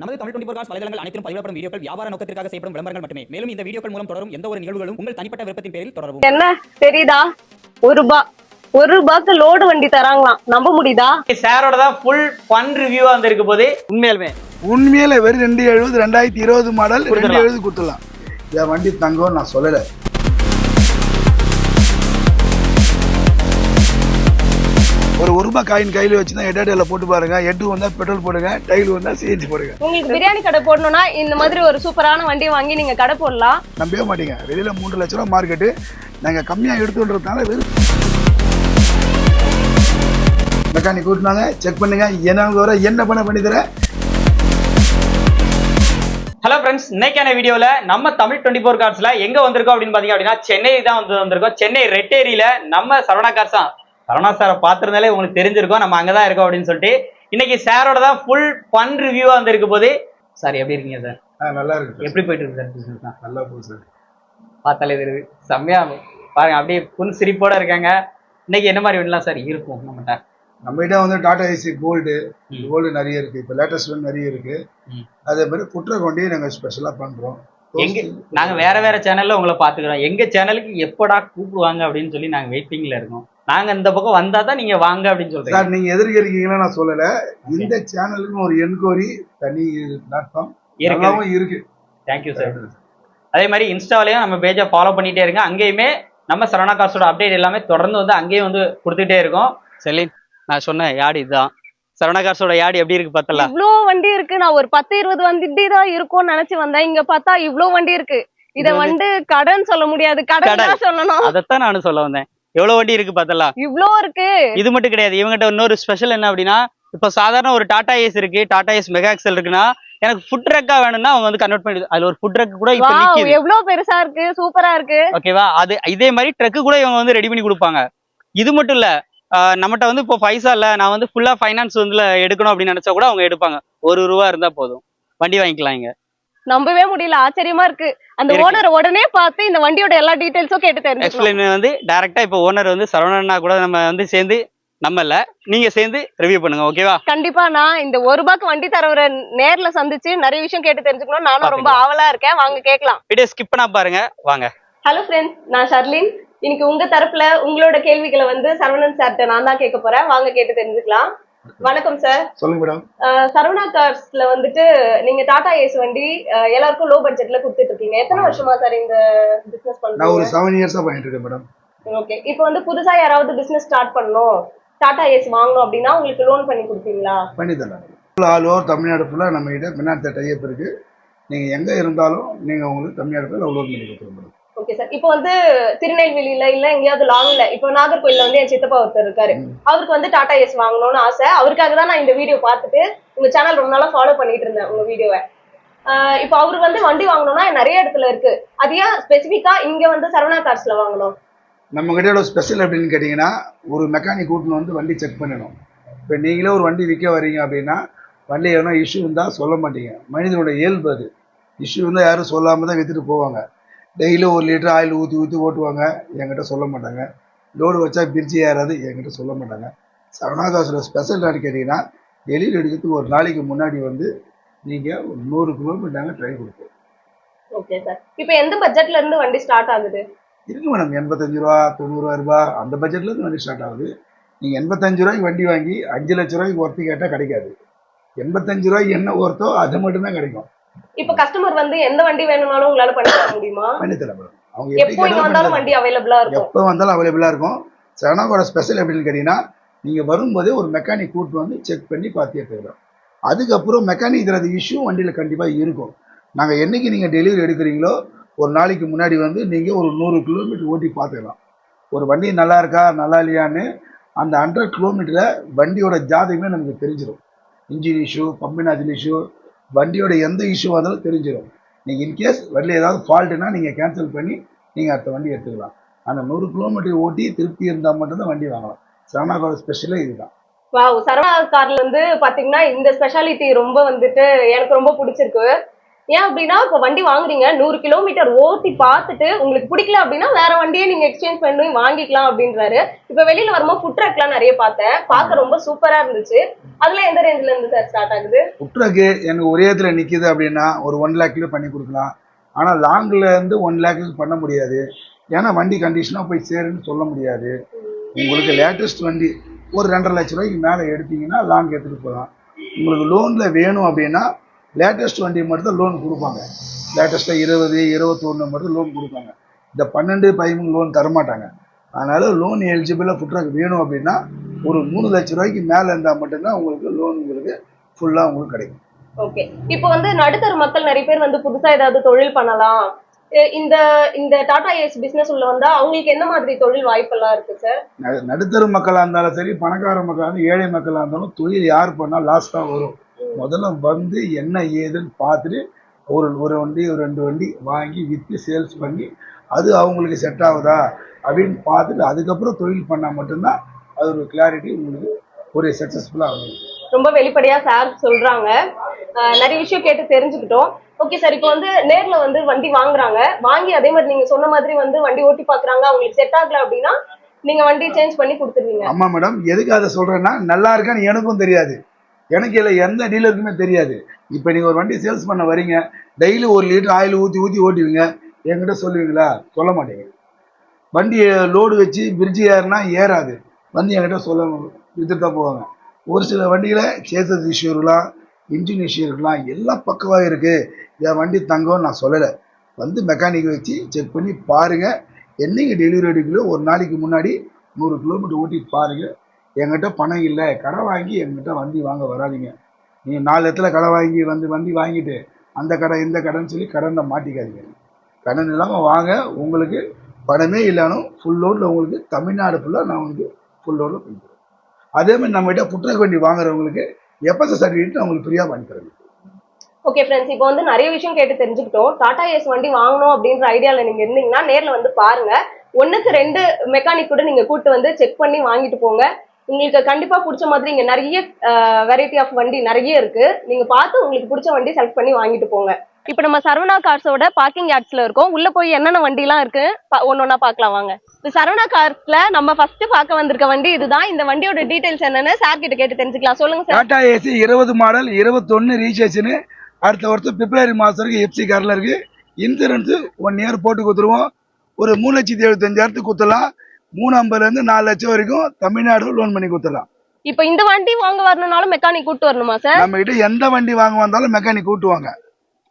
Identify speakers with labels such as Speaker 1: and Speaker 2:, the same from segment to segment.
Speaker 1: நமது Tamil twenty cos வலைதளங்கள் அனைத்தும் பதிவிடப்படும் வீடியோக்கள் வியாபார நோக்கத்திற்காக செய்யப்படும் விளம்பரங்கள் மட்டுமே. மேலும் இந்த வீடியோக்கள் மூலம் தொடரும் எந்த ஒரு நிகழ்வுகளும் உங்கள் தனிப்பட்ட விருப்பத்தின் பேரில் தொடரவும்.
Speaker 2: என்ன? தெரியுதா? ஒரு ரூபா ஒரு ரூபாய்க்கு லோடு வண்டி தராங்களாம். நம்ப முடியுதா?
Speaker 3: சாரோட தான் ஃபுல் ஃபன் ரிவ்யூவா வந்திருக்க போது. உண்மையாலுமே.
Speaker 4: உண்மையில வெறும் ரெண்டு எழுபது ரெண்டாயிரத்தி இருபது மாடல் ரெண்டு. எழுபது கொடுத்துடலாம். என் வண்டி தங்கம் நான் சொல்லலை. ஒரு ஒரு ரூபாய் காயின் கையில் வச்சு தான் எட்டாடியில் போட்டு பாருங்க. எட்டு வந்தா பெட்ரோல் போடுங்க டைல் வந்தா சிஎன்ஜி போடுங்க.
Speaker 2: உங்களுக்கு பிரியாணி கடை போடணும்னா இந்த மாதிரி ஒரு சூப்பரான வண்டி வாங்கி நீங்க கடை போடலாம்.
Speaker 4: நம்பவே மாட்டீங்க. வெளியில மூன்று லட்ச ரூபா மார்க்கெட்டு நாங்க கம்மியா எடுத்துன்றதுனால வெறும் மெக்கானிக் கூட்டினாங்க. செக் பண்ணுங்க. என்ன வர என்ன பண்ண பண்ணி தரேன்
Speaker 3: ஹலோ ஃப்ரெண்ட்ஸ் இன்னைக்கான வீடியோல நம்ம தமிழ் டுவெண்ட்டி ஃபோர் கார்ஸ்ல எங்க வந்திருக்கோம் அப்படின்னு பாத்தீங்க அப்படின்னா சென்னை தான் வந்து வந்திருக்கோம். சென்னை ரெட் ஏரியில நம்ம சரவணா கார்ஸ் தான். சரவணா சாரை பார்த்திருந்தாலே உங்களுக்கு தெரிஞ்சிருக்கும் நம்ம அங்கதான் இருக்கோம் அப்படின்னு சொல்லிட்டு. இன்னைக்கு சாரோட தான் ஃபுல் ஃபன் ரிவ்யூவா வந்திருக்க போது சார் எப்படி இருக்கீங்க சார்?
Speaker 4: நல்லா இருக்கு.
Speaker 3: எப்படி போயிட்டு இருக்கு சார் பிசினஸ் தான்
Speaker 4: நல்லா போகுது சார்.
Speaker 3: பார்த்தாலே தெரியுது. செம்மையா பாருங்க அப்படியே புன் சிரிப்போட இருக்காங்க. இன்னைக்கு என்ன மாதிரி வண்டிலாம் சார் இருக்கும் நம்மகிட்ட?
Speaker 4: நம்ம கிட்ட வந்து டாடா ஏசி கோல்டு. கோல்டு நிறைய இருக்கு. இப்போ லேட்டஸ்ட் நிறைய இருக்கு. அதே மாதிரி குற்ற கொண்டையும் நாங்க ஸ்பெஷலா பண்றோம்.
Speaker 3: எங்க நாங்க வேற வேற சேனல்ல உங்களை பாத்துக்கிறோம் எங்க சேனலுக்கு எப்படா கூப்பிடுவாங்க அப்படின்னு சொல்லி நாங்க வெயிட்டிங்ல இருக்கோம். நாங்க இந்த பக்கம் வந்தா தான் நீங்க வாங்க அப்படின்னு சொல்றீங்க.
Speaker 4: சார் நீங்க எதிர்க்கிறீங்களா நான் சொல்லல. இந்த சேனலுக்கு ஒரு என்கொயரி தனி பிளாட்ஃபார்ம்.
Speaker 3: இருக்கு.
Speaker 4: நல்லாவும் இருக்கு.
Speaker 3: Thank you sir. அதே மாதிரி இன்ஸ்டாவிலையும் நம்ம பேஜை ஃபாலோ பண்ணிட்டே இருங்க. அங்கேயுமே நம்ம சரவணா காசோட அப்டேட் எல்லாமே தொடர்ந்து வந்து அங்கேயும் வந்து கொடுத்துட்டே இருக்கோம். செலின் நான் சொன்ன யாடு இதுதான். சரவணா காசோட யாடு எப்படி இருக்கு பார்த்தல?
Speaker 2: இவ்ளோ வண்டி இருக்கு. நான் ஒரு பத்து இருபது வண்டி தான் இருக்கும்னு நினைச்சு வந்தேன். இங்க பார்த்தா இவ்ளோ வண்டி இருக்கு. இத வந்து கடன் சொல்ல முடியாது. கடன். சொல்லணும்.
Speaker 3: அதைத்தான் நானும் சொல்ல வந்தேன். எவ்வளவு வண்டி இருக்கு பார்த்தல
Speaker 2: இவ்ளோ இருக்கு.
Speaker 3: இது மட்டும் கிடையாது. இவங்ககிட்ட இன்னொரு ஸ்பெஷல் என்ன அப்படின்னா இப்போ சாதாரண ஒரு டாடா ஏஸ் இருக்கு. டாடா ஏஸ் மெகா எக்ஸல் இருக்குன்னா எனக்கு ஃபுட் ட்ரக்கா வேணும்னா அவங்க வந்து கன்வெர்ட் பண்ணி அதுல ஒரு ஃபுட் ட்ரக் கூட இப்போ நிக்குது.
Speaker 2: எவ்வளவு பெருசா இருக்கு. சூப்பரா இருக்கு.
Speaker 3: ஓகேவா அது இதே மாதிரி ட்ரக்கு கூட இவங்க வந்து ரெடி பண்ணி கொடுப்பாங்க. இது மட்டும் இல்ல நம்மகிட்ட வந்து இப்போ பைசா இல்ல நான் வந்து ஃபுல்லா ஃபைனான்ஸ் வந்து எடுக்கணும் அப்படின்னு நினைச்சா கூட அவங்க எடுப்பாங்க. ஒரு ரூபா இருந்தா போதும். வண்டி வாங்கிக்கலாம் இங்க
Speaker 2: நம்பவே முடியல. ஆச்சரியமா இருக்கு. அந்த. ஓனர் உடனே பார்த்து இந்த வண்டியோட எல்லா டீடைல்ஸும் கேட்டு தெரிஞ்சுக்கணும்
Speaker 3: எக்ஸ்பிளைன் வந்து டைரக்டா இப்போ ஓனர் வந்து சரவணனா கூட நம்ம வந்து சேர்ந்து நம்ம இல்ல நீங்க சேர்ந்து ரிவ்யூ பண்ணுங்க ஓகேவா
Speaker 2: கண்டிப்பா நான் இந்த ஒரு ரூபாய்க்கு வண்டி தரவரை நேர்ல சந்திச்சு நிறைய விஷயம் கேட்டு தெரிஞ்சுக்கணும் நானும் ரொம்ப. ஆவலா இருக்கேன். வாங்க கேட்கலாம்.
Speaker 3: வீடியோ ஸ்கிப் பண்ணா பாருங்க. வாங்க.
Speaker 2: ஹலோ ஃப்ரெண்ட்ஸ் நான் ஷர்லின். இன்னைக்கு உங்க தரப்புல உங்களோட கேள்விகளை வந்து சரவணன் சார்ட்ட நான் தான் கேட்க போறேன். வாங்க கேட்டு தெரிஞ்சுக்கலாம். வணக்கம் சார்
Speaker 4: சொல்லுங்க மேடம்
Speaker 2: சரவணா கார்ஸ்ல வந்துட்டு நீங்க டாடா ஏஸ் வண்டி எல்லாருக்கும் லோ பட்ஜெட்ல கொடுத்துட்டு இருக்கீங்க. எத்தனை வருஷமா சார் இந்த பிசினஸ்
Speaker 4: நான் ஒரு
Speaker 2: பண்றீங்க
Speaker 4: செவன் இயர்ஸா பண்ணிட்டு இருக்கேன் மேடம்
Speaker 2: ஓகே இப்போ வந்து புதுசா யாராவது பிசினஸ் ஸ்டார்ட் பண்ணணும் டாடா ஏஸ் வாங்கணும் அப்படின்னா உங்களுக்கு லோன் பண்ணி கொடுப்பீங்களா?
Speaker 4: பண்ணி தரேன் ஆல் ஓவர் தமிழ்நாடு ஃபுல்லாக நம்ம கிட்ட மின்னாட்ட டைப் இருக்கு. நீங்க எங்க இருந்தாலும் நீங்க உங்களுக்கு தமிழ்நாடு ஃபுல்லாக லோட் பண்ணி கொடுத்துருவோம் மேடம்
Speaker 2: ஓகே சார் இப்போ வந்து திருநெல்வேலியில இல்ல எங்கேயாவது லாங்ல இப்போ நாகர்கோயில்ல வந்து என் சித்தப்பா ஒருத்தர் இருக்காரு. அவருக்கு வந்து டாடா ஏஸ் வாங்கணும்னு ஆசை. அவருக்காக தான் நான் இந்த வீடியோ பார்த்துட்டு உங்க சேனல் ரொம்ப நாளா ஃபாலோ பண்ணிட்டு இருந்தேன் உங்க வீடியோவை இப்போ அவருக்கு வந்து வண்டி வாங்கணும்னா நிறைய இடத்துல இருக்கு. அது ஏன் ஸ்பெசிஃபிக்கா இங்க வந்து சரவணா கார்ஸ்ல வாங்கணும்?
Speaker 4: நம்ம கிட்ட ஸ்பெஷல் அப்படின்னு கேட்டிங்கன்னா ஒரு மெக்கானிக் கூட்டின்னு வந்து வண்டி செக் பண்ணணும். இப்போ நீங்களே ஒரு வண்டி விற்க வர்றீங்க அப்படின்னா வண்டி எதனா இஷ்யூ இருந்தால் சொல்ல மாட்டீங்க. மனிதனோட இயல்பு அது. இஷ்யூ இருந்தால் யாரும் சொல்லாமல் தான் விற்றுட்டு போவாங்க. டெய்லியும் ஒரு லிட்டர் ஆயில் ஊற்றி ஊற்றி ஓட்டுவாங்க. என்கிட்ட சொல்ல மாட்டாங்க. லோடு வச்சா பிரிட்ஜி ஏறாது என்கிட்ட சொல்ல மாட்டாங்க. சரணாகாசோட ஸ்பெஷல் என்னன்னு கேட்டிங்கன்னா டெலிவரி எடுக்கிறதுக்கு ஒரு நாளைக்கு முன்னாடி வந்து நீங்கள் ஒரு நூறு கிலோமீட்டர் நாங்கள் ட்ரை கொடுப்போம்.
Speaker 2: ஓகே சார் இப்போ எந்த பட்ஜெட்ல இருந்து வண்டி ஸ்டார்ட் ஆகுது?
Speaker 4: இருக்கு மேடம் எண்பத்தஞ்சு ரூபா தொண்ணூறுவா ரூபா அந்த பட்ஜெட்ல இருந்து வண்டி ஸ்டார்ட் ஆகுது. நீங்கள் எண்பத்தஞ்சு ரூபாய்க்கு வண்டி வாங்கி அஞ்சு லட்ச ரூபாய்க்கு ஒர்த்து கேட்டால் கிடைக்காது. எண்பத்தஞ்சு ரூபாய்க்கு என்ன ஒர்த்தோ அது மட்டும்தான் கிடைக்கும்.
Speaker 2: இப்போ கஸ்டமர் வந்து எந்த வண்டி வேணும்னாலும் உங்களால பண்ணி தர முடியுமா?
Speaker 4: பண்ணித்தரேன் மேடம் அவங்க
Speaker 2: எப்போ இங்க வந்தாலும். வண்டி அவைலபிளா இருக்கும்.
Speaker 4: எப்போ வந்தாலும் அவைலபிளாக இருக்கும். சரணாவோட ஸ்பெஷல் எப்படின்னு கேட்டிங்கன்னா நீங்கள் வரும்போதே ஒரு மெக்கானிக் கூட்டு வந்து செக் பண்ணி பார்த்து எடுத்துக்கலாம் அதுக்கப்புறம் மெக்கானிக் தரது இஷ்யூ வண்டியில் கண்டிப்பாக இருக்கும். நாங்கள் என்னைக்கு நீங்கள் டெலிவரி எடுக்கிறீங்களோ ஒரு நாளைக்கு முன்னாடி வந்து நீங்கள் ஒரு நூறு கிலோமீட்டர் ஓட்டி பார்த்துக்கலாம். ஒரு வண்டி நல்லா இருக்கா நல்லா இல்லையான்னு அந்த ஹண்ட்ரட் கிலோமீட்டரில் வண்டியோட ஜாதகமே நமக்கு தெரிஞ்சிடும் இன்ஜின் இஷ்யூ பம்பினாஜின் இஷ்யூ வண்டியோட எந்த இஷ்யூ வந்தாலும் தெரிஞ்சிடும் நீங்கள் இன்கேஸ் வண்டியில் ஏதாவது ஃபால்ட்டுனா நீங்கள் கேன்சல் பண்ணி நீங்கள் அடுத்த வண்டி எடுத்துக்கலாம். அந்த நூறு கிலோமீட்டர் ஓட்டி திருப்தி இருந்தால் மட்டும்தான் வண்டி வாங்கலாம். சரணாகோட ஸ்பெஷலே இதுதான்.
Speaker 2: வாவ் சரவணா கார்ல வந்து பாத்தீங்கன்னா இந்த ஸ்பெஷாலிட்டி ரொம்ப வந்துட்டு எனக்கு ரொம்ப பிடிச்சிருக்கு. ஏன் அப்படின்னா இப்போ வண்டி வாங்குறீங்க நூறு கிலோமீட்டர் ஓட்டி பார்த்துட்டு உங்களுக்கு பிடிக்கல அப்படின்னா வேற வண்டியே நீங்க எக்ஸ்சேஞ்ச் பண்ணி வாங்கிக்கலாம் அப்படின்றாரு. இப்ப வெளியில வரும்போது ஃபுட் ட்ரக்லாம் நிறைய பார்த்தேன். பார்க்க ரொம்ப சூப்பரா இருந்துச்சு. அதெல்லாம் எந்த ரேஞ்சில இருந்து சார் ஸ்டார்ட் ஆகுது?
Speaker 4: புட்ரக்கு எனக்கு ஒரே இடத்துல நிக்குது அப்படின்னா ஒரு ஒன் லேக்ல பண்ணி கொடுக்கலாம். ஆனா லாங்ல இருந்து ஒன் லேக்கு பண்ண முடியாது. ஏன்னா வண்டி கண்டிஷனா போய் சேருன்னு சொல்ல முடியாது. உங்களுக்கு லேட்டஸ்ட் வண்டி ஒரு ரெண்டரை லட்ச ரூபாய்க்கு மேலே எடுத்தீங்கன்னா லாங் எடுத்துட்டு போகலாம். உங்களுக்கு லோன்ல வேணும் அப்படின்னா லேட்டஸ்ட் வண்டி மட்டும் தான் லோன் கொடுப்பாங்க லேட்டஸ்ட்டாக இருபது இருபத்தொன்று மட்டும் லோன் கொடுப்பாங்க. இந்த பன்னெண்டு பதிமூணு லோன் தரமாட்டாங்க. அதனால லோன் எலிஜிபிளாக ஃபுட்ராக் வேணும் அப்படின்னா ஒரு மூணு லட்ச ரூபாய்க்கு மேலே இருந்தால் மட்டும்தான் உங்களுக்கு லோன் உங்களுக்கு ஃபுல்லாக உங்களுக்கு கிடைக்கும்.
Speaker 2: ஓகே இப்போ வந்து நடுத்தர மக்கள் நிறைய பேர் வந்து புதுசா ஏதாவது தொழில் பண்ணலாம். இந்த இந்த டாடா ஏஸ் பிசினஸ் உள்ள வந்தா அவங்களுக்கு என்ன மாதிரி தொழில் வாய்ப்பெல்லாம் இருக்கு சார்
Speaker 4: நடு- நடுத்தர மக்களாக இருந்தாலும் சரி பணக்கார மக்களாக இருந்தாலும் ஏழை மக்களாக இருந்தாலும் தொழில் யார் பண்ணால் லாஸ் தான் வரும். முதல்ல வந்து என்ன ஏதுன்னு பார்த்துட்டு ஒரு ஒரு வண்டி ஒரு ரெண்டு வண்டி வாங்கி விற்று சேல்ஸ் பண்ணி அது அவங்களுக்கு செட் ஆகுதா அப்படின்னு பார்த்துட்டு அதுக்கப்புறம் தொழில் பண்ணால் மட்டும்தான் அது ஒரு கிளாரிட்டி உங்களுக்கு ஒரு சக்ஸஸ்ஃபுல்லாக ஆகும்
Speaker 2: ரொம்ப வெளிப்படையா சார் சொல்றாங்க. அஹ் நிறைய விஷயம் கேட்டு தெரிஞ்சுக்கிட்டோம். ஓகே சார் இப்போ வந்து நேர்ல வந்து வண்டி வாங்குறாங்க. வாங்கி அதே மாதிரி நீங்க சொன்ன மாதிரி வந்து வண்டி ஓட்டி பாக்குறாங்க. அவங்களுக்கு செட் ஆகல அப்படின்னா நீங்க வண்டி சேஞ்ச் பண்ணி கொடுத்துருவீங்க.
Speaker 4: ஆமாம் மேடம் எதுக்கு அதை சொல்கிறேன்னா நல்லா இருக்கான்னு எனக்கும் தெரியாது. எனக்கு இல்லை எந்த டீலருக்குமே தெரியாது. இப்போ நீங்கள் ஒரு வண்டி சேல்ஸ் பண்ண வரீங்க டெய்லி ஒரு லிட்டர் ஆயில் ஊற்றி ஊற்றி ஓட்டுவீங்க. என்கிட்ட சொல்லுவீங்களா? சொல்ல மாட்டீங்க. வண்டி லோடு வச்சு பிரிட்ஜ் ஏறினா ஏறாது. வந்து என்கிட்ட சொல்ல வித்துட்டு தான் போவாங்க. ஒரு சில வண்டியில் சேசஸ் இஷ்யூ இருக்கலாம் இன்ஜின் இஷ்யூ இருக்கலாம் எல்லாம் பக்கமாக இருக்குது என் வண்டி தங்கம்னு நான் சொல்லலை. வந்து மெக்கானிக் வச்சு செக் பண்ணி பாருங்கள் என்னைக்கு டெலிவரி எடுக்கலோ ஒரு நாளைக்கு முன்னாடி நூறு கிலோமீட்டர் ஓட்டி பாருங்கள் என்கிட்ட பணம் இல்லை. கடன் வாங்கி என்கிட்ட வண்டி வாங்க வராதீங்க. நீங்கள் நாலு இடத்துல கடன் வாங்கி வந்து வண்டி வாங்கிட்டு அந்த கடை இந்த கடைன்னு சொல்லி கடனில் மாட்டிக்காதீங்க. கடன் இல்லாமல் வாங்க. உங்களுக்கு பணமே இல்லைனாலும் ஃபுல் லோடில் உங்களுக்கு தமிழ்நாடு ஃபுல்லாக நான் வந்து ஃபுல் லோடில் பண்ணிக்கிறேன் அதே மாதிரி நம்மகிட்ட புற்றுநோய் வண்டி வாங்குறவங்களுக்கு எஃப்எஸ்எஸ் சர்டிஃபிகேட் நான் உங்களுக்கு ஃப்ரீயாக பண்ணி
Speaker 2: ஓகே ஃப்ரெண்ட்ஸ் இப்போ வந்து நிறைய விஷயம் கேட்டு தெரிஞ்சுக்கிட்டோம். டாடா ஏஸ் வண்டி வாங்கணும் அப்படின்ற ஐடியால நீங்க இருந்தீங்கன்னா நேர்ல வந்து பாருங்க. ஒன்றுக்கு ரெண்டு மெக்கானிக் கூட நீங்க கூட்டு வந்து செக் பண்ணி வாங்கிட்டு போங்க. உங்களுக்கு கண்டிப்பா பிடிச்ச மாதிரி இங்க நிறைய வெரைட்டி ஆஃப் வண்டி நிறைய இருக்கு. நீங்க பார்த்து உங்களுக்கு பிடிச்ச வண்டி செலக்ட் பண்ணி வாங்கிட்டு போங்க. இப்போ நம்ம சரவணா கார்ஸோட பார்க்கிங் யார்ட்ஸ்ல இருக்கோம். உள்ள போய் என்னென்ன வண்டிலாம் இருக்கு? ஒன்னொன்னா பார்க்கலாம் வாங்க. இப்ப சரவணா கார்ஸ்ல நம்ம ஃபர்ஸ்ட் பார்க்க வந்திருக்க வண்டி இதுதான். இந்த வண்டியோட டீடைல்ஸ் என்னன்னு சார் கிட்ட கேட்டு தெரிஞ்சுக்கலாம். சொல்லுங்க சார்
Speaker 4: டாடா ஏசி இருபது மாடல் இருபத்தொன்னு ரீசேஷனு அடுத்த வருஷம் பிப்ரவரி மாசம் வரைக்கும் எஃப்சி காரில் இருக்கு. இன்சூரன்ஸ் ஒன் இயர் போட்டு கொடுத்துருவோம். ஒரு மூணு லட்சத்தி எழுபத்தஞ்சாயிரத்துக்கு குத்தலாம் மூணு ஐம்பதுலேருந்து நாலு லட்சம் வரைக்கும் தமிழ்நாடு லோன் பண்ணி கொடுத்துடலாம்.
Speaker 2: இப்போ இந்த வண்டி வாங்க வரணும்னாலும் மெக்கானிக் கூட்டு வரணுமா சார்
Speaker 4: நம்ம கிட்ட எந்த வண்டி வாங்க வந்தாலும் மெக்கானிக் கூட்டுவாங்க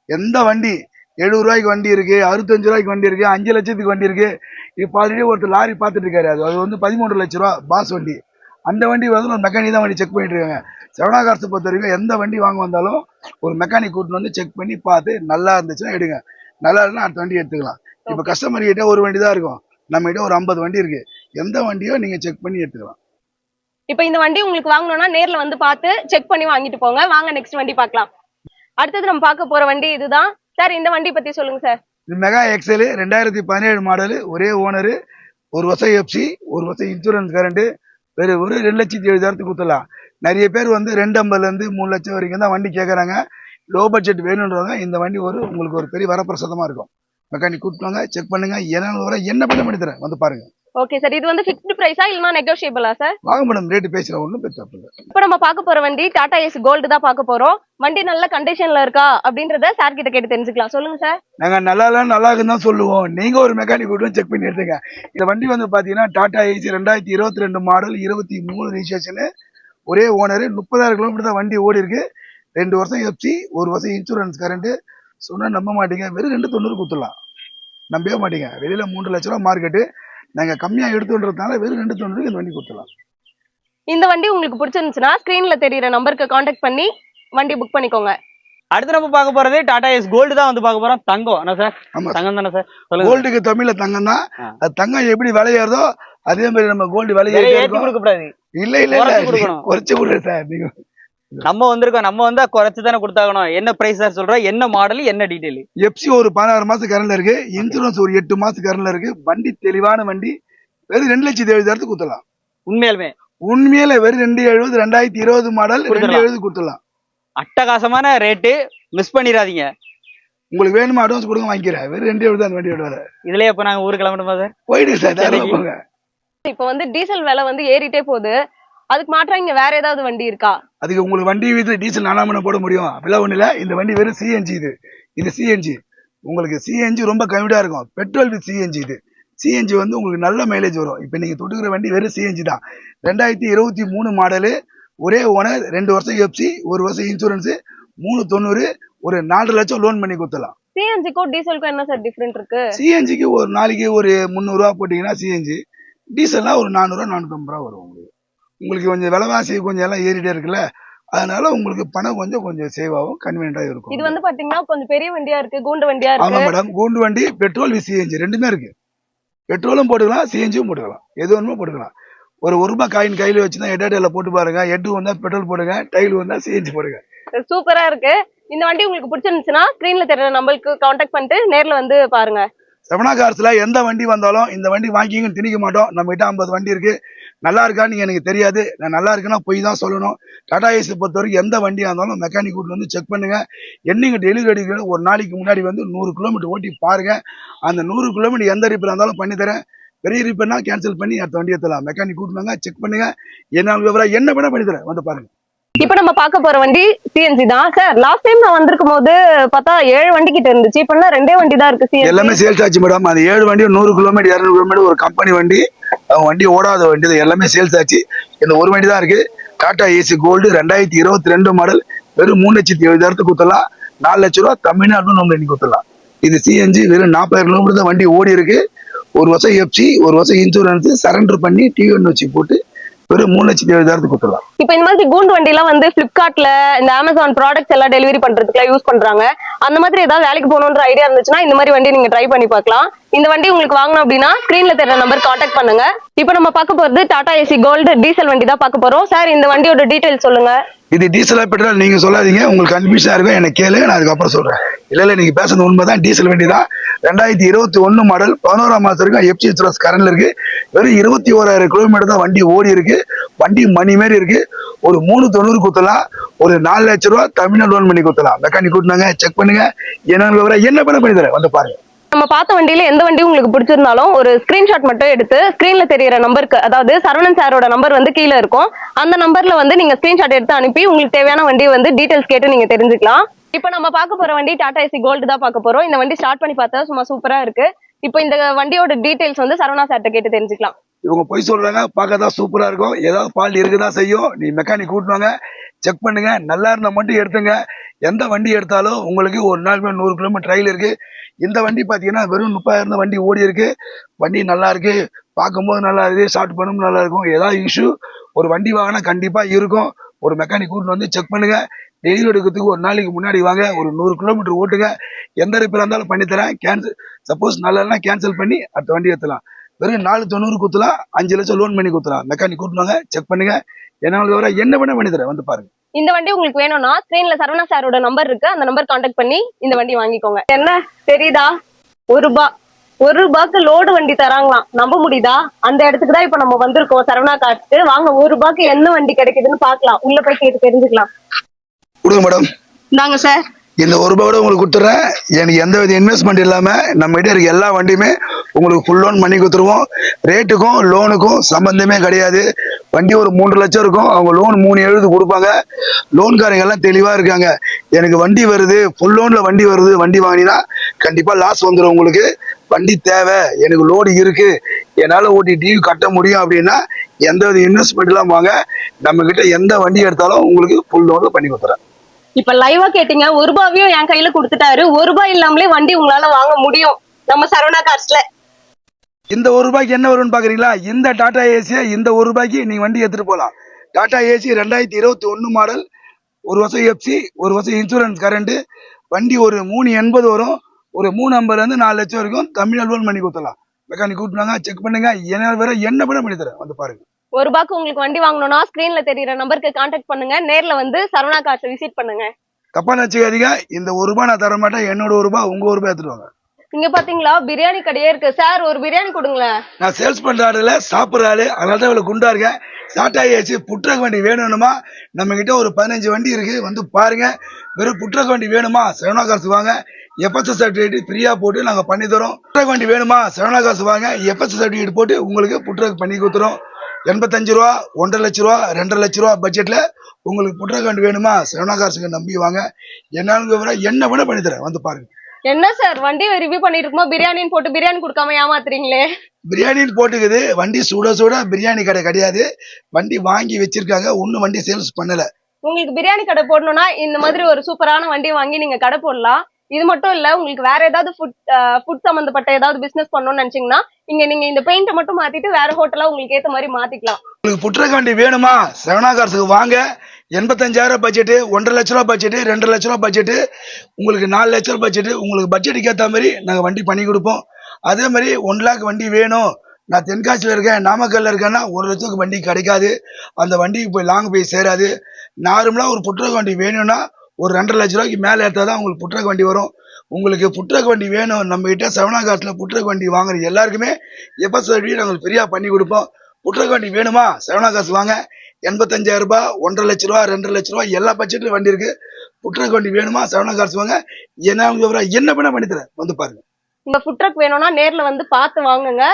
Speaker 4: எந்த வண்டி? எழுபது ரூபாய்க்கு வண்டி இருக்கு அறுபத்தஞ்சு ரூபாய்க்கு வண்டி இருக்கு அஞ்சு லட்சத்துக்கு வண்டி இருக்கு. இப்போ ஆல்ரெடி ஒருத்தர் லாரி பார்த்துட்டு இருக்காரு. அது அது வந்து பதிமூன்று லட்ச ரூபா பாஸ் வண்டி. அந்த வண்டி வந்து ஒரு மெக்கானிக் தான் வண்டி செக் பண்ணிட்டு இருக்காங்க. செவனா காசு பொறுத்த வரைக்கும் எந்த வண்டி வாங்க வந்தாலும் ஒரு மெக்கானிக் கூட்டிட்டு வந்து செக் பண்ணி பார்த்து நல்லா இருந்துச்சுன்னா எடுங்க. நல்லா இருந்தா அடுத்த வண்டி எடுத்துக்கலாம். இப்போ கஸ்டமர் கிட்ட ஒரு வண்டி தான் இருக்கும். நம்ம கிட்ட ஒரு ஐம்பது வண்டி இருக்கு. எந்த வண்டியோ நீங்க செக் பண்ணி எடுத்துக்கலாம்.
Speaker 2: இப்போ இந்த வண்டி உங்களுக்கு வாங்கணும்னா நேர்ல வந்து பார்த்து செக் பண்ணி வாங்கிட்டு போங்க. வாங்க நெக்ஸ்ட் வண்டி பார்க்கலாம். அடுத்தது நம்ம பார்க்க போற வண்டி இதுதான். சார் இந்த வண்டி பத்தி சொல்லுங்க சார்
Speaker 4: இது மெகா எக்ஸல் ரெண்டாயிரத்தி பதினேழு மாடலு ஒரே ஓனரு ஒரு வருஷம் எஃப்சி ஒரு வருஷம் இன்சூரன்ஸ் கரண்ட்டு வேறு ஒரு ரெண்டு லட்சத்தி எழுபதாயிரத்துக்கு கொடுத்துடலாம். நிறைய பேர் வந்து ரெண்டு ஐம்பதுலேருந்து மூணு லட்சம் வரைக்கும் தான் வண்டி கேட்குறாங்க லோ பட்ஜெட் வேணுன்றவங்க இந்த வண்டி ஒரு உங்களுக்கு ஒரு பெரிய வரப்பிரசாதமாக இருக்கும். மெக்கானிக் கூப்பிட்டு வாங்க செக் பண்ணுங்க. என்ன வர என்ன பண்ண பண்ணி தரேன் வந்து பாருங்க.
Speaker 2: ஓகே சார் இது வந்து ஃபிக்ஸ்டு பிரைஸா இல்லனா நெகோஷியபிளா சார்
Speaker 4: வாங்க மேடம் ஒன்றும் பெரிய தப்பு இல்லை.
Speaker 2: இப்போ நம்ம பார்க்க போற வண்டி டாடா ஏஸ் கோல்டு தான் பார்க்க போறோம். வண்டி நல்ல கண்டிஷன்ல இருக்கா அப்படின்றத சார் கிட்ட கேட்டு தெரிஞ்சுக்கலாம். சொல்லுங்க சார்
Speaker 4: நாங்கள் நல்லா இல்லை நல்லா தான் சொல்லுவோம். நீங்கள் ஒரு மெக்கானிக் கூட்டம் செக் பண்ணி எடுத்துங்க. இந்த வண்டி வந்து பார்த்தீங்கன்னா டாடா ஏசி ரெண்டாயிரத்தி இருபத்தி ரெண்டு மாடல் இருபத்தி மூணு ரிஜிஸ்ட்ரேஷனு ஒரே ஓனர் முப்பதாயிரம் கிலோமீட்டர் தான் வண்டி ஓடி இருக்கு. ரெண்டு வருஷம் எஃப்சி ஒரு வருஷம் இன்சூரன்ஸ் கரண்ட்டு சொன்னால் நம்ப மாட்டீங்க. வெறும் ரெண்டு தொண்ணூறு கொடுத்துடலாம். நம்பவே மாட்டீங்க. வெளியில் மூன்று லட்ச ரூபா மார்க்கெட்டு நாங்கள் கம்மியாக எடுத்துன்றதுனால வெறும் ரெண்டு தொண்ணூறுக்கு இந்த வண்டி கொடுத்துடலாம்.
Speaker 2: இந்த வண்டி உங்களுக்கு பிடிச்சிருந்துச்சுன்னா ஸ்கிரீன்ல தெரியுற நம்பருக்கு காண்டாக்ட் பண்ணி வண்டி புக் பண்ணிக்கோங்க.
Speaker 3: அடுத்து நம்ம பார்க்க போறது டாடா எஸ் கோல்டு தான் வந்து பார்க்க போறோம். தங்கம். என்ன சார்? தங்கம் தானே சார்?
Speaker 4: கோல்டுக்கு தமிழில் தங்கம் தான். அது தங்கம் எப்படி விளையாடுதோ அதே மாதிரி நம்ம கோல்டு
Speaker 3: விலையை கொடுக்க கூடாது
Speaker 4: இல்ல இல்ல.
Speaker 3: குறைச்சு கொடுக்கணும்.
Speaker 4: குறைச்சு கொடுங்க சார். நீங்க
Speaker 3: நம்ம வந்திருக்கோம். நம்ம வந்தா குறைச்சு தானே கொடுத்தாகணும். என்ன பிரைஸ் சார் சொல்றோம் என்ன மாடல் என்ன டீடைல்
Speaker 4: எப்சி ஒரு பதினாறு மாசம் கரண்ட்ல இருக்கு. இன்சூரன்ஸ் ஒரு எட்டு மாசம் கரண்ட்ல இருக்கு. வண்டி தெளிவான வண்டி. வெறும் ரெண்டு லட்சத்தி எழுபதாயிரத்துக்கு கொடுத்துடலாம்.
Speaker 3: உண்மையாலுமே.
Speaker 4: உண்மையில வெறும் ரெண்டு எழுபது ரெண்டாயிரத்தி இருபது மாடல் ரெண்டு. எழுபது கொடுத்துடலாம்.
Speaker 3: அட்டகாசமான ரேட்டு மிஸ் பண்ணிடாதீங்க.
Speaker 4: உங்களுக்கு வேணுமா அட்வான்ஸ் கொடுங்க வாங்கிக்கிறேன். வெறும் ரெண்டே விட தான் வண்டி விடுவாரு
Speaker 3: இதுலயே இப்ப நாங்க ஊருக்கு கிளம்பணுமா சார்
Speaker 4: போயிடு சார். போங்க.
Speaker 2: இப்ப வந்து டீசல் விலை வந்து ஏறிட்டே போகுது. அதுக்கு மாற்றா இங்க வேற ஏதாவது வண்டி இருக்கா?
Speaker 4: அதுக்கு உங்களுக்கு வண்டி வீட்டுல டீசல் நானாம போட முடியும். அப்படிலாம் ஒண்ணு இல்ல. இந்த வண்டி வெறும் சிஎன்ஜி இது. இது சிஎன்ஜி உங்களுக்கு சிஎன்ஜி ரொம்ப கம்மியா இருக்கும். பெட்ரோல் வித் சிஎன்ஜி இது. சிஎன்ஜி வந்து உங்களுக்கு நல்ல மைலேஜ் வரும். இப்போ நீங்க தொட்டுக்கிற வண்டி வெறும் சிஎன்ஜி தான். ரெண்டாயிரத்தி இருபத்தி மூணு மாடலு ஒரே ஓனர் ரெண்டு வருஷம் எஃப்சி ஒரு வருஷம் இன்சூரன்ஸ் மூணு தொண்ணூறு ஒரு நாலு லட்சம் லோன் பண்ணி கொடுத்துடலாம்.
Speaker 2: சிஎன்ஜிக்கும் டீசலுக்கும் என்ன சார் டிஃபரெண்ட் இருக்கு?
Speaker 4: சிஎன்ஜிக்கு ஒரு நாளைக்கு ஒரு முந்நூறுரூவா போட்டிங்கன்னா சிஎன்ஜி டீசல்னா ஒரு நானூறுரூவா நானூற்றம்பது ரூபா வரும் உங்களுக்கு. உங்களுக்கு கொஞ்சம் விலைவாசி கொஞ்சம் எல்லாம் ஏறிட்டே இருக்குல்ல அதனால உங்களுக்கு பணம் கொஞ்சம் கொஞ்சம் சேவ் ஆகும் கன்வீனியன்ட்டாக இருக்கும்.
Speaker 2: இது வந்து பாத்தீங்கன்னா கொஞ்சம் பெரிய வண்டியா இருக்கு கூண்டு வண்டியா
Speaker 4: ஆமா
Speaker 2: இருக்கு
Speaker 4: மேடம் கூண்டு வண்டி பெட்ரோல் சிஎன்ஜி ரெண்டுமே இருக்கு. பெட்ரோலும் போட்டுக்கலாம் சிஎன்ஜியும் போட்டுக்கலாம். எது வேணுமோ போட்டுக்கலாம். ஒரு ஒரு ரூபாய் காயின் கையில் வச்சுதான் எட்டாட்டில் போட்டு பாருங்க. எட்டு வந்தா பெட்ரோல் போடுங்க டைல் வந்தா சிஎன்ஜி போடுங்க.
Speaker 2: சூப்பரா இருக்கு. இந்த வண்டி உங்களுக்கு பிடிச்சிருந்துச்சுன்னா ஸ்கிரீன்ல தெரியற நம்பருக்கு காண்டாக்ட் பண்ணிட்டு நேர்ல வந்து பாருங்க.
Speaker 4: ரமணா கார்ஸ்ல எந்த வண்டி வந்தாலும் இந்த வண்டி வாங்கிங்கன்னு திணிக்க மாட்டோம். நம்ம கிட்ட ஐம்பது வண்டி இருக்கு. நல்லா இருக்கான்னு எனக்கு தெரியாது. நான் நல்லா இருக்குன்னா போய் தான் சொல்லணும். டாடா ஏசி பொறுத்த வரைக்கும் எந்த வண்டியாக இருந்தாலும் மெக்கானிக் கூட்டு வந்து செக் பண்ணுங்க. என்னைக்கு டெலிவரி ஒரு நாளைக்கு முன்னாடி வந்து நூறு கிலோமீட்டர் ஓட்டி பாருங்க. அந்த நூறு கிலோமீட்டர் எந்த ரிப்பேர் இருந்தாலும் பண்ணி தரேன். பெரிய ரிப்பேர்னா கேன்சல் பண்ணி அடுத்த வண்டி எடுத்துலாம் மெக்கானிக் கூட்டுவாங்க செக் பண்ணுங்க. என்ன விவரம் என்ன வேணால் பண்ணி தரேன். வந்து பாருங்க.
Speaker 2: இப்ப நம்ம பார்க்க போற வண்டி சிஎன்ஜி தான். சார் லாஸ்ட் டைம் நான் வந்திருக்கும் போது பார்த்தா ஏழு வண்டி கிட்ட இருந்துச்சு. இப்ப ரெண்டே வண்டி தான் இருக்கு சிஎன்சி
Speaker 4: எல்லாமே சேல்ஸ் ஆச்சு மேடம் அது ஏழு வண்டி நூறு கிலோமீட்டர் இரநூறு கிலோமீட்டர் ஒரு கம்பெனி வண்டி. வண்டி ஓடாத வண்டி இது எல்லாமே சேல்ஸ் ஆச்சு. இந்த ஒரு வண்டி தான் இருக்கு. டாடா ஏசி கோல்டு ரெண்டாயிரத்தி இருபத்தி ரெண்டு மாடல் வெறும் மூணு லட்சத்தி எழுபதாயிரத்துக்கு குத்தலாம் நாலு லட்ச ரூபா தமிழ்நாடு நம்ம இன்னைக்கு குத்தலாம் இது சிஎன்ஜி வெறும் நாற்பதாயிரம் கிலோமீட்டர் தான் வண்டி ஓடி இருக்கு. ஒரு வருஷம் எஃப்சி ஒரு வருஷம் இன்சூரன்ஸ் சரண்டர் பண்ணி டிவி வச்சு போட்டு வெறும் மூணு லட்சத்தி எழுபதாயிரத்துக்கு கொடுத்துடலாம்.
Speaker 2: இப்ப இந்த மாதிரி கூண்டு வண்டி எல்லாம் வந்து பிளிப்கார்ட்ல இந்த அமேசான் ப்ராடக்ட்ஸ் எல்லாம் டெலிவரி பண்றதுக்குலாம் யூஸ் பண்றாங்க. அந்த மாதிரி ஏதாவது வேலைக்கு போகணுன்ற ஐடியா இருந்துச்சுன்னா இந்த மாதிரி வண்டி நீங்க ட்ரை பண்ணி பார்க்கலாம். இந்த வண்டி உங்களுக்கு வாங்கணும் அப்படின்னா ஸ்கிரீன்ல தெரியற நம்பர் காண்டாக்ட் பண்ணுங்க. இப்போ நம்ம பார்க்க போறது டாடா ஏசி கோல்டு டீசல் வண்டி தான் பார்க்க போறோம். சார் இந்த வண்டியோட டீடைல் சொல்லுங்க.
Speaker 4: இது டீசலா பெட்ரோல் நீங்க சொல்லாதீங்க. உங்களுக்கு கன்ஃபியூஷனா இருக்கும். எனக்கு கேளு நான் அதுக்கப்புறம் சொல்றேன். இல்ல இல்ல நீங்க பேசுறது உண்மைதான். டீசல் வண்டி தான். ரெண்டாயிரத்தி இருபத்தி ஒன்னு மாடல் பதினோராம் மாசம் இருக்கும் எப்சி எக்ஸ்பிரஸ் கரண்ட்ல இருக்கு. வெறும் இருபத்தி ஓராயிரம் கிலோமீட்டர் தான் வண்டி ஓடி இருக்கு. வண்டி மணி மாரி இருக்கு. ஒரு மூணு தொண்ணூறு குத்தலாம். ஒரு நாலு லட்ச ரூபா தமிழ்நாடு லோன் பண்ணி குத்தலாம். மெக்கானிக் கூட்டினாங்க செக் பண்ணுங்க. என்ன விவரம் என்ன பண்ண பண்ணி தரேன். வந்து பாருங்க.
Speaker 2: நம்ம பார்த்த வண்டியில எந்த வண்டி உங்களுக்கு பிடிச்சிருந்தாலும் ஒரு ஸ்கிரீன்ஷாட் மட்டும் எடுத்து ஸ்கிரீன்ல தெரியற நம்பருக்கு அதாவது சரவணன் சாரோட நம்பர் வந்து கீழே இருக்கும். அந்த நம்பர்ல வந்து நீங்க ஸ்கிரீன்ஷாட் எடுத்து அனுப்பி உங்களுக்கு தேவையான வண்டியை வந்து டீடைல்ஸ் கேட்டு நீங்க தெரிஞ்சுக்கலாம். இப்போ நம்ம பார்க்க போற வண்டி டாடா ஏசி கோல்டு தான் பார்க்க போறோம். இந்த வண்டி ஸ்டார்ட் பண்ணி பார்த்தா சும்மா சூப்பரா இருக்கு. இப்போ இந்த வண்டியோட டீடைல்ஸ் வந்து சரவணா சார்ட்ட கேட்டு தெரிஞ்சுக்கலாம்.
Speaker 4: இவங்க போய் சொல்றாங்க பார்க்க தான் சூப்பரா இருக்கும். ஏதாவது பால் இருக்குதான் செய்யும் நீ மெக்கானிக் கூட்டுவாங்க செக் பண்ணுங்க. நல்லா இருந்தா மட்டும் எடுத்துங்க. எந்த வண்டி எடுத்தாலும் உங்களுக்கு ஒரு நாள் மேலே நூறு கிலோமீட்டர் ட்ரையில் இருக்குது இந்த வண்டி பார்த்தீங்கன்னா வெறும் முப்பதாயிரம் தான் வண்டி ஓடி இருக்குது வண்டி நல்லா இருக்குது பார்க்கும்போது நல்லா இருக்குது ஸ்டார்ட் பண்ணும் நல்லா இருக்கும். ஏதாவது இஷ்யூ ஒரு வண்டி வாங்கினா கண்டிப்பாக இருக்கும். ஒரு மெக்கானிக் கூட்டின்னு வந்து செக் பண்ணுங்கள் டெய்லி எடுக்கிறதுக்கு ஒரு நாளைக்கு முன்னாடி வாங்க. ஒரு நூறு கிலோமீட்டர் ஓட்டுங்க. எந்த ரிப்பேர் இருந்தாலும் பண்ணித்தரேன் கேன்சல் சப்போஸ் நல்லா கேன்சல் பண்ணி அடுத்த வண்டி ஏற்றலாம் வெறும் நாலு தொண்ணூறு குத்துலாம் அஞ்சு லட்சம் லோன் பண்ணி குத்தலாம். மெக்கானிக் கூட்டுவாங்க செக் பண்ணுங்கள் என்ன வர என்ன வேணா பண்ணி தரேன். வந்து பாருங்க.
Speaker 2: இந்த வண்டி உங்களுக்கு வேணும்னா ஸ்கிரீன்ல சரவணா சாரோட நம்பர் இருக்கு. அந்த நம்பர் காண்டாக்ட் பண்ணி இந்த வண்டி வாங்கிக்கோங்க. என்ன? தெரியுதா? ஒரு ரூபா. ஒரு ரூபாய்க்கு லோடு வண்டி தராங்களாம். நம்ப முடியுதா? அந்த இடத்துக்கு தான் இப்ப நம்ம வந்திருக்கோம் சரவணா காட்டுக்கு வாங்க ஒரு ரூபாய்க்கு என்ன வண்டி கிடைக்குதுன்னு பார்க்கலாம். உள்ள போய் கேட்டு தெரிஞ்சுக்கலாம்.
Speaker 4: கொடுங்க மேடம்
Speaker 2: இந்தாங்க சார்
Speaker 4: இந்த ஒரு ரூபாய் கூட உங்களுக்கு கொடுத்துட்றேன் எனக்கு எந்த வித இன்வெஸ்ட்மெண்ட் இல்லாம நம்ம கிட்ட இருக்க எல்லா வண்டியுமே உங்களுக்கு ஃபுல் லோன் பண்ணி கொடுத்துருவோம். ரேட்டுக்கும் லோனுக்கும் சம்பந்தமே கிடையாது. வண்டி ஒரு மூன்று லட்சம் இருக்கும். அவங்க லோன் மூணு எழுபது கொடுப்பாங்க. லோன்காரங்கெல்லாம் தெளிவாக இருக்காங்க. எனக்கு வண்டி வருது. ஃபுல் லோனில் வண்டி வருது. வண்டி வாங்கினா கண்டிப்பாக லாஸ் வந்துடும் உங்களுக்கு. வண்டி தேவை. எனக்கு லோடு இருக்குது என்னால் ஓட்டி டிவி கட்ட முடியும் அப்படின்னா எந்த வித இன்வெஸ்ட்மெண்ட்லாம் வாங்க. நம்மக்கிட்ட எந்த வண்டி எடுத்தாலும் உங்களுக்கு ஃபுல் லோனில் பண்ணி கொடுத்துறேன்.
Speaker 2: இப்ப லைவா கேட்டீங்க. ஒரு ரூபாயும் என் கையில கொடுத்துட்டாரு. ஒரு ரூபாய் இல்லாமலே வண்டி உங்களால வாங்க முடியும். நம்ம சரவணா கார்ஸ்ல
Speaker 4: இந்த ஒரு ரூபாய்க்கு என்ன வரும்னு பாக்குறீங்களா? இந்த டாடா ஏசியை இந்த ஒரு ரூபாய்க்கு நீங்க வண்டி எடுத்துட்டு போகலாம் டாடா ஏசி ரெண்டாயிரத்தி இருபத்தி ஒன்னு மாடல் ஒரு வருஷம் எஃப்சி ஒரு வருஷம் இன்சூரன்ஸ் கரண்ட் வண்டி ஒரு மூணு எண்பது வரும். ஒரு மூணு ஐம்பதுல இருந்து நாலு லட்சம் வரைக்கும் தமிழ் லோன் பண்ணி கொடுத்தலாம் மெக்கானிக் கூட்டினாங்க செக் பண்ணுங்க. என்ன வேற என்ன பண்ண பண்ணி தரேன். வந்து பாருங்க.
Speaker 2: ஒரு ரூபாய்க்கு உங்களுக்கு வண்டி வாங்கணும்னா ஸ்கிரீன்ல தெரியற நம்பருக்கு காண்டாக்ட் பண்ணுங்க. நேர்ல வந்து சரவணா கார்ஸ் விசிட் பண்ணுங்க.
Speaker 4: தப்பா நினைச்சுக்காதீங்க. இந்த ஒரு ரூபாய் நான் தர மாட்டேன். என்னோட ஒரு ரூபாய் உங்க ஒரு ரூபாய் எடுத்துட்டு வாங்க.
Speaker 2: இங்க பாத்தீங்களா? பிரியாணி கடையே இருக்கு. சார் ஒரு பிரியாணி கொடுங்களேன்.
Speaker 4: நான் சேல்ஸ் பண்ற ஆளுல சாப்பிட்ற ஆளு அதனால தான் இவ்வளவு குண்டா இருக்கேன். ஸ்டார்ட் ஆச்சு புற்றக வண்டி வேணும்னுமா? நம்ம கிட்ட ஒரு பதினஞ்சு வண்டி இருக்கு. வந்து பாருங்க. வெறும் புட்ரக் வண்டி வேணுமா? சரவணா காசு வாங்க. எஃப்எஸ் சர்டிஃபிகேட் ஃப்ரீயா போட்டு நாங்க பண்ணி தரோம். புட்ரக் வண்டி வேணுமா? சரவணா காசு வாங்க. எஃப்எஸ் சர்டிஃபிகேட் போட்டு உங்களுக்கு புட்ரக் பண்ணி கொடுத்துரும் எண்பத்தஞ்சு ரூபா ஒன்றரை லட்ச ரூபா ரெண்டரை லட்ச ரூபா பட்ஜெட்ல உங்களுக்கு புட்ரக் வண்டி வேணுமா? சரவணா காசுக்கு நம்பி வாங்க. என்னாலும் விவரம் என்ன வேணா பண்ணி தரேன். வந்து பாருங்க.
Speaker 2: என்ன சார்? வண்டி ரிவ்யூ பண்ணிட்டு இருக்கும்போது பிரியாணின்னு போட்டு பிரியாணி கொடுக்காம ஏமாத்துறீங்களே?
Speaker 4: பிரியாணின்னு போட்டுக்குது. வண்டி சுட சுட பிரியாணி கடை கிடையாது. வண்டி வாங்கி வச்சிருக்காங்க. ஒன்னும் வண்டி சேல்ஸ் பண்ணல.
Speaker 2: உங்களுக்கு பிரியாணி கடை போடணும்னா இந்த மாதிரி ஒரு சூப்பரான வண்டி வாங்கி நீங்க கடை போடலாம். இது மட்டும் இல்ல உங்களுக்கு வேற ஏதாவது ஃபுட் ஃபுட் சம்பந்தப்பட்ட ஏதாவது பிசினஸ் பண்ணணும்னு நினைச்சீங்கன்னா இங்க நீங்க இந்த பெயிண்ட மட்டும் மாத்திட்டு வேற ஹோட்டலா உங்களுக்கு ஏத்த மாதிரி மாத்திக்கலாம்.
Speaker 4: உங்களுக்கு புட்ரக் வண்டி வேணுமா? காசுக்கு வாங்க. எண்பத்தஞ்சாயிரம் பட்ஜெட்டு ஒன்றரை லட்ச ரூபா பட்ஜெட்டு ரெண்டு லட்ச ரூபா பட்ஜெட்டு உங்களுக்கு நாலு லட்ச ரூபா பட்ஜெட்டு உங்களுக்கு பட்ஜெட்டுக்கு ஏற்ற மாதிரி நாங்கள் வண்டி பண்ணி கொடுப்போம். அதே மாதிரி ஒன் லேக் வண்டி வேணும். நான் தென்காசியில் இருக்கேன் நாமக்கல்லில் இருக்கேன்னா ஒரு லட்சத்துக்கு வண்டி கிடைக்காது. அந்த வண்டிக்கு போய் லாங் போய் சேராது. நார்மலாக ஒரு புட்ரக் வண்டி வேணும்னா ஒரு ரெண்டரை லட்ச ரூபாய்க்கு மேலே ஏற்றா தான் உங்களுக்கு புட்ரக் வண்டி வரும். உங்களுக்கு புட்ரக் வண்டி வேணும் நம்மகிட்ட செவனா காசில் புட்ரக் வண்டி வாங்குற எல்லாருக்குமே எப்போ சொல்லி நாங்கள் ஃப்ரீயாக பண்ணி கொடுப்போம். புட்ரக் வண்டி வேணுமா? செவனா காசு வாங்க. எண்பத்தஞ்சாயிரம் ரூபாய் ஒன்றரை லட்ச ரூபா ரெண்டரை லட்ச ரூபா எல்லா பட்ஜெட்லயும் வண்டி இருக்கு. புட்ரக் வண்டி வேணுமா செவனா காசு வாங்க. என்ன விவரம் என்ன பண்ண பண்ணி தரேன். வந்து பாருங்க.
Speaker 2: இந்த ஃபுட் ட்ரக் வேணும்னா நேர்ல வந்து பார்த்து வாங்குங்க.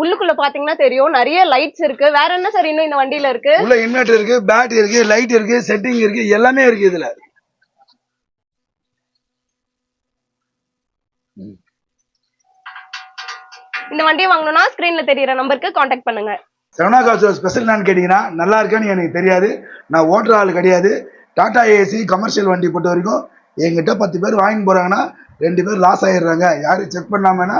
Speaker 2: உள்ளுக்குள்ள பாத்தீங்கன்னா தெரியும். நிறைய லைட்ஸ் இருக்கு. வேற என்ன சார் இன்னும் இந்த வண்டியில இருக்கு?
Speaker 4: உள்ள இன்வெர்டர் இருக்கு பேட்டரி இருக்கு லைட் இருக்கு செட்டிங் இருக்கு எல்லாமே இருக்கு இதுல.
Speaker 2: இந்த வண்டியை வாங்கணும்னா ஸ்கிரீன்ல தெரியற நம்பருக்கு காண்டாக்ட் பண்ணுங்க.
Speaker 4: செவனா காசு ஸ்பெஷல் என்னன்னு கேட்டீங்கன்னா நல்லா இருக்கான்னு எனக்கு தெரியாது. நான் ஓட்டுற ஆள் கிடையாது. டாடா ஏசி கமர்ஷியல் வண்டி பொறுத்த வரைக்கும் எங்கிட்ட பத்து பேர் வாங்கிட்டு போறாங்கன்னா ரெண்டு பேர் லாஸ் ஆயிடுறாங்க. யாரும் செக் பண்ணாமன்னா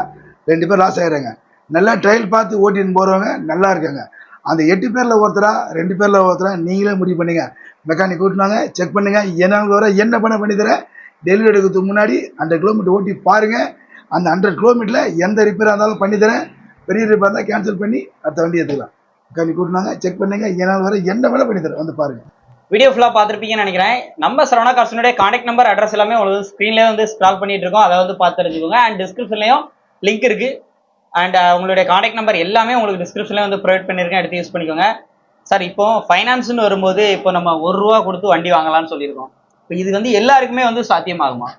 Speaker 4: ரெண்டு பேர் லாஸ் ஆயிடுறாங்க. நல்லா ட்ரையல் பார்த்து ஓட்டின்னு போகிறவங்க நல்லா இருக்காங்க. அந்த எட்டு பேரில் ஒருத்தரா ரெண்டு பேரில் ஒருத்தரா நீங்களே முடிவு பண்ணுங்க. மெக்கானிக் கூட்டினாங்க செக் பண்ணுங்க. என்ன வர என்ன பண்ண பண்ணித்தரேன் டெலிவரி எடுக்கிறதுக்கு முன்னாடி ஹண்ட்ரட் கிலோமீட்டர் ஓட்டி பாருங்க. அந்த ஹண்ட்ரட் கிலோமீட்டரில் எந்த ரிப்பேராக இருந்தாலும் பண்ணித்தரேன் பெரிய ரிப்பேர் இருந்தால் கேன்சல் பண்ணி அடுத்த வண்டி எடுத்துக்கலாம் மெக்கானிக் கூட்டினாங்க செக் பண்ணுங்க என்ன வர என்ன வேணா பண்ணி தரேன் வந்து பாருங்க.
Speaker 3: வீடியோ ஃபுல்லா பார்த்துருப்பீங்கன்னு நினைக்கிறேன். நம்ம சரவணா கார்ஸனுடைய கான்டாக்ட் நம்பர் அட்ரஸ் எல்லாமே உங்களுக்கு ஸ்க்ரீன்லேயே வந்து ஸ்க்ரால் பண்ணிட்டு இருக்கோம். அதை வந்து பார்த்து தெரிஞ்சுக்கோங்க. அண்ட் டிஸ்கிரிப்ஷன்லையும் லிங்க் இருக்கு. அண்ட் உங்களுடைய கான்டாக்ட் நம்பர் எல்லாமே உங்களுக்கு டிஸ்கிரிப்ஷன்லேயே வந்து ப்ரொவைட் பண்ணியிருக்கேன். எடுத்து யூஸ் பண்ணிக்கோங்க. சார் இப்போ ஃபைனான்ஸ்னு வரும்போது இப்போ நம்ம ஒரு ரூபா கொடுத்து வண்டி வாங்கலாம்னு சொல்லியிருக்கோம். இப்போ இது வந்து எல்லாருக்குமே வந்து சாத்தியமாகுமா?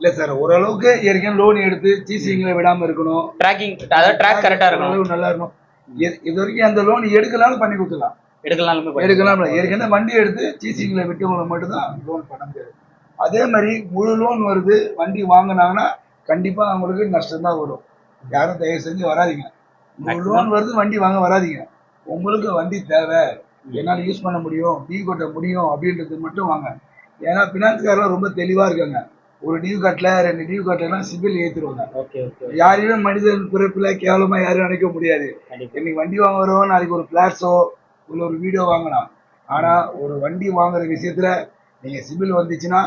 Speaker 4: இல்ல சார் ஓரளவுக்கு ஏற்கனவே லோன் எடுத்து சிசிங்களை விடாம இருக்கணும்.
Speaker 3: ட்ராக்கிங் அதாவது ட்ராக் கரெக்டாக இருக்கணும்.
Speaker 4: நல்லா இருக்கணும். இது- வரைக்கும் அந்த லோன் எடுக்கலாம்னு பண்ணி கொடுத்துலாம்
Speaker 3: எடுக்கலாமே
Speaker 4: எடுக்கலாம் ஏற்கனவே வண்டி எடுத்து சிசிங்களை விட்டவங்களை மட்டும்தான் லோன் பண்ண முடியாது. அதே மாதிரி முழு லோன் வருது வண்டி வாங்கினாங்கன்னா கண்டிப்பா அவங்களுக்கு நஷ்டம் தான் வரும். யாரும் தயவு செஞ்சு வராதீங்க. முழு லோன் வருது வண்டி வாங்க வராதீங்க. உங்களுக்கு வண்டி தேவை. என்னால் யூஸ் பண்ண முடியும் டீ கொட்ட முடியும் அப்படின்றது மட்டும் வாங்க. ஏன்னா பினான்ஸ்காரெல்லாம் ரொம்ப தெளிவா இருக்காங்க. ஒரு டியூ கட்டல ரெண்டு சிபில் ஏத்துருவாங்க
Speaker 3: ஓகே ஓகே
Speaker 4: யாரையும் மனிதன் பிறப்புல கேவலமா யாரும் நினைக்க முடியாது. இன்னைக்கு வண்டி வாங்க வரோம் நாளைக்கு ஒரு பிளாட்ஸோ இல்ல ஒரு வீடியோ வாங்கலாம் ஆனா ஒரு வண்டி வாங்குற விஷயத்துல நீங்க சிபில் வந்துச்சுன்னா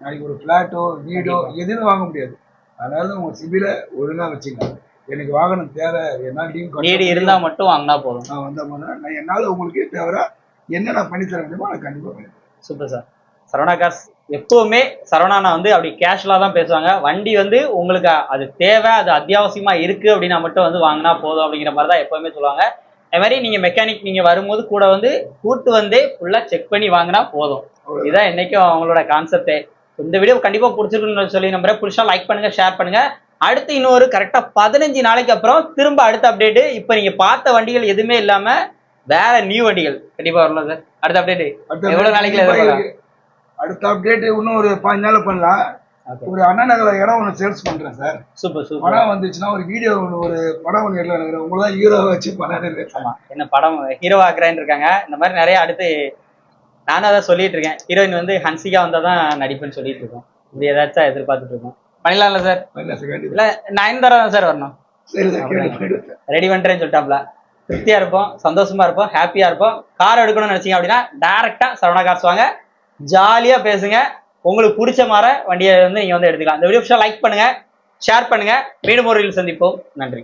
Speaker 4: நாளைக்கு ஒரு பிளாட்டோ வீடோ எதுவும் வாங்க முடியாது. அதனால உங்க சிபில ஒழுங்கா வச்சுங்க எனக்கு வாகனம் தேவை என்னால் டீம்
Speaker 3: நீடு இருந்தா மட்டும் வாங்கினா போதும்.
Speaker 4: நான் வந்த போனா நான் என்னால உங்களுக்கு தேவை என்ன நான் பண்ணி தர முடியுமோ நான் கண்டிப்பா பண்ணி தரேன்.
Speaker 3: சூப்பர் சார் சரவணா கார்ஸ் எப்பவுமே சரவணானா வந்து அப்படி கேஷுவலா தான் பேசுவாங்க. வண்டி வந்து உங்களுக்கு அது தேவை அது அத்தியாவசியமா இருக்கு அப்படின்னா மட்டும் வந்து வாங்கினா போதும் அப்படிங்கிற மாதிரி தான் எப்பவுமே சொல்லுவாங்க. அதே மாதிரி நீங்க மெக்கானிக் நீங்க வரும்போது கூட வந்து கூட்டு வந்தே ஃபுல்லா செக் பண்ணி வாங்கினா போதும். இதுதான் என்னைக்கும் அவங்களோட கான்செப்டே இந்த வீடியோ கண்டிப்பா பிடிச்சிருக்குன்னு சொல்லி நம்புறேன். பிடிச்சா லைக் பண்ணுங்க ஷேர் பண்ணுங்க. அடுத்து இன்னொரு கரெக்டா பதினஞ்சு நாளைக்கு அப்புறம் திரும்ப அடுத்த அப்டேட் இப்போ நீங்க பார்த்த வண்டிகள் எதுவுமே இல்லாம வேற நியூ வண்டிகள். கண்டிப்பா வரலாம் சார் அடுத்த அப்டேட்
Speaker 4: அடுத்த
Speaker 3: எவ்வளவு நாளைக்குல
Speaker 4: கண்டிப்பா
Speaker 3: எதிர்பார்க்கலாம்
Speaker 4: இருக்கு. அடுத்த அப்டேட் இன்னும் ஒரு பாஞ்சு நாள் பண்ணலாம். ஒரு அண்ணா நகர இடம் ஒன்று சேல்ஸ் பண்றேன் சார்.
Speaker 3: சூப்பர் சூப்பர்
Speaker 4: படம் வந்துச்சுன்னா ஒரு வீடியோ ஒன்று ஒரு படம் ஒன்று எடுக்கலாம் நினைக்கிறேன். உங்களை தான் ஹீரோ வச்சு படம்
Speaker 3: என்ன படம் ஹீரோ ஆக்குறேன்னு இருக்காங்க. இந்த மாதிரி நிறைய அடுத்து நானும் அதான் சொல்லிட்டு இருக்கேன். ஹீரோயின் வந்து ஹன்சிகா வந்தா தான் நடிப்புன்னு சொல்லிட்டு இருக்கோம். இப்படி ஏதாச்சும் எதிர்பார்த்துட்டு இருக்கோம். பண்ணிடலாம்ல சார்?
Speaker 4: இல்ல
Speaker 3: நயன்தாரா தான் சார் வரணும். ரெடி பண்றேன்னு சொல்லிட்டாப்ல. திருப்தியா இருப்போம் சந்தோஷமா இருப்போம் ஹாப்பியா இருப்போம். கார் எடுக்கணும்னு நினைச்சீங்க அப்படின்னா டைரக்டா சரவணா காசு வாங்க. ஜாலியா பேசுங்க. உங்களுக்கு பிடிச்ச மாதிரி வண்டியை வந்து நீங்க வந்து எடுத்துக்கலாம். இந்த வீடியோ லைக் பண்ணுங்க ஷேர் பண்ணுங்க. மீண்டும் ஒரு சந்திப்போம். நன்றி.